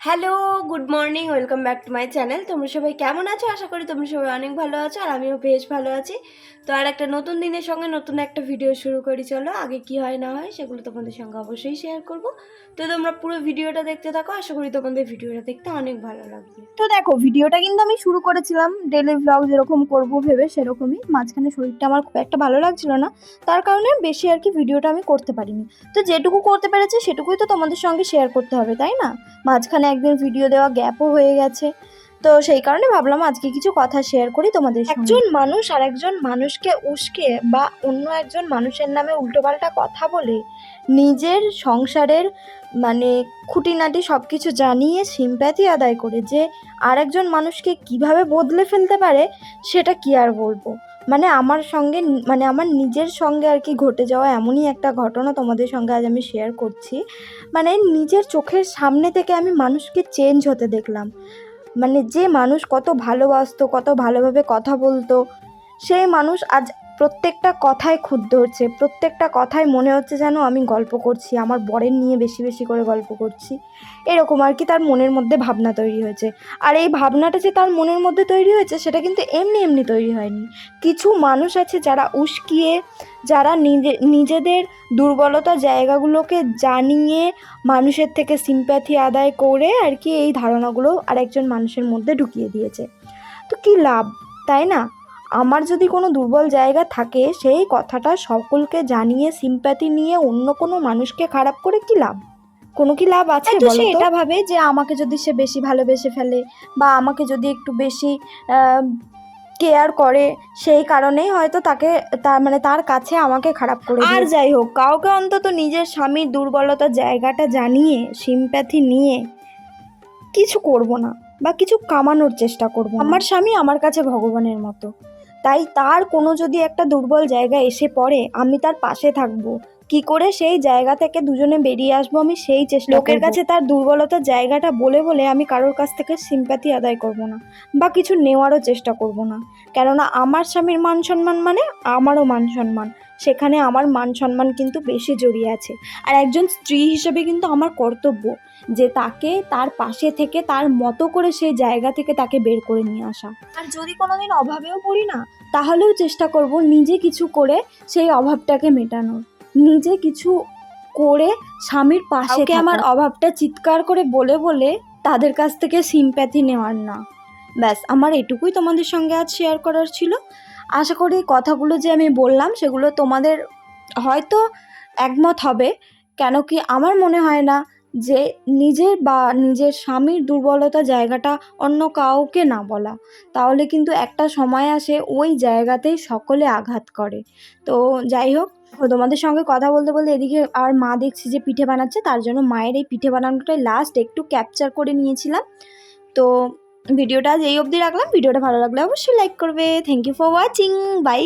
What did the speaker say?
Hello good morning welcome back to my channel তোমরা সবাই কেমন আছো? আশা করি তোমরা সবাই অনেক ভালো আছো আর আমিও বেশ ভালো আছি। তো আর একটা নতুন দিনের সঙ্গে নতুন একটা ভিডিও শুরু করি, চলো। আগে কি হয়, না হয় সেগুলো তোমাদের সঙ্গে অবশ্যই শেয়ার করব। তো তোমরা পুরো ভিডিওটা দেখতে থাকো, আশা করি তোমাদের ভিডিওটা দেখতে অনেক ভালো লাগবে। তো দেখো ভিডিওটা কিন্তু আমি শুরু করেছিলাম ডেলি ব্লগ যেরকম করব ভেবে সেরকমই। মাঝখানে শরীরটা আমার খুব একটা ভালো লাগছিল না। তার কারণে বেশি আর কি ভিডিওটা আমি করতে পারিনি। তো যেটুকু করতে পেরেছি, সেটুকুই তো তোমাদের সঙ্গে শেয়ার করতে হবে, তাই না? মাঝখানে একদিন ভিডিও দেওয়া গ্যাপও হয়ে গেছে। তো সেই কারণে ভাবলাম আজকে কিছু কথা শেয়ার করি তোমাদের একজন মানুষ আর একজন মানুষকে উস্কে বা অন্য একজন মানুষের নামে উল্টোপাল্টা কথা বলে নিজের সংসারের মানে খুঁটিনাটি সব কিছু জানিয়ে সিম্প্যাথি আদায় করে যে আরেকজন মানুষকে কীভাবে বদলে ফেলতে পারে, সেটা কি আর বলব? মানে আমার সঙ্গে মানে আমার নিজের সঙ্গে আর কি ঘটে যাওয়া এমনই একটা ঘটনা তোমাদের সঙ্গে আজ আমি শেয়ার করছি। মানে নিজের চোখের সামনে থেকে আমি মানুষকে চেঞ্জ হতে দেখলাম। মানে যে মানুষ কত ভালোবাসতো, কত ভালোভাবে কথা বলতো, সেই মানুষ আজ প্রত্যেকটা কথায় খুদ ধরছে, প্রত্যেকটা কথায় মনে হচ্ছে যেন আমি গল্প করছি, আমার বরের নিয়ে বেশি বেশি করে গল্প করছি। এরকম আর কি তার মনের মধ্যে ভাবনা তৈরি হয়েছে। আর এই ভাবনাটা যে তার মনের মধ্যে তৈরি হয়েছে, সেটা কিন্তু এমনি এমনি তৈরি হয়নি। কিছু মানুষ আছে যারা উস্কিয়ে, যারা নিজে, নিজেদের দুর্বলতা জায়গাগুলোকে জানিয়ে মানুষের থেকে সিম্প্যাথি আদায় করে আর কি এই ধারণাগুলো আরেকজন মানুষের মধ্যে ঢুকিয়ে দিয়েছে। তো কি লাভ, তাই না? আমার যদি কোনো দুর্বল জায়গা থাকে সেই কথাটা সকলকে জানিয়ে সিম্প্যাথি নিয়ে অন্য কোনো মানুষকে খারাপ করে কি লাভ? কোনো কি লাভ আছে বলো সে এটা ভাবে যে আমাকে যদি সে বেশি ভালোবেসে ফেলে বা আমাকে যদি একটু বেশি কেয়ার করে সেই কারণেই হয়তো তাকে তার মানে তার কাছে আমাকে খারাপ করে আর যাই হোক কাউকে অন্তত নিজের স্বামীর দুর্বলতার জায়গাটা জানিয়ে সিম্প্যাথি নিয়ে কিছু করব না বা কিছু কামানোর চেষ্টা করব আমার স্বামী আমার কাছে ভগবানের মতো। তাই তার কোনো যদি একটা দুর্বল জায়গা এসে পড়ে আমি তার পাশে থাকব। কি করে সেই জায়গা থেকে দুজনে বেরিয়ে আসব আমি সেই চেষ্টা লোকের কাছে তার দুর্বলতার জায়গাটা বলে বলে আমি কারোর কাছ থেকে সিম্প্যাথি আদায় করব না বা কিছু নেওয়ারও চেষ্টা করব না। কেননা আমার স্বামীর মান সম্মান মানে আমারও মান সম্মান। সেখানে আমার মান সম্মান কিন্তু বেশি জড়িয়ে আছে। আর একজন স্ত্রী হিসেবে কিন্তু আমার কর্তব্য যে তাকে তার পাশে থেকে তার মতো করে সেই জায়গা থেকে তাকে বের করে নিয়ে আসা। আর যদি কোনোদিন অভাবেও পড়ি না তাহলেও চেষ্টা করব নিজে কিছু করে সেই অভাবটাকে মেটানোর। নিজে কিছু করে স্বামীর পাশে আমার অভাবটা চিৎকার করে বলে বলে তাদের কাছ থেকে সিম্প্যাথি নেওয়ার না। ব্যাস আমার এটুকুই তোমাদের সঙ্গে আজ শেয়ার করার ছিল। আশা করি কথাগুলো যে আমি বললাম সেগুলো তোমাদের হয়তো একমত হবে। কেন কি আমার মনে হয় না যে নিজের বা নিজের স্বামীর দুর্বলতা জায়গাটা অন্য কাউকে না বলা। তাহলে কিন্তু একটা সময় আসে ওই জায়গাতেই সকলে আঘাত করে। তো যাই হোক তোমাদের সঙ্গে কথা বলতে বলতে এদিকে আর মা দেখছি যে পিঠে বানাচ্ছে, তার জন্য মায়ের এই পিঠে বানানোটাই লাস্ট একটু ক্যাপচার করে নিয়েছিলাম। তো ভিডিওটা আজ এই অবধি রাখলাম, ভিডিওটা ভালো লাগলে অবশ্যই লাইক করবে। Thank you for watching bye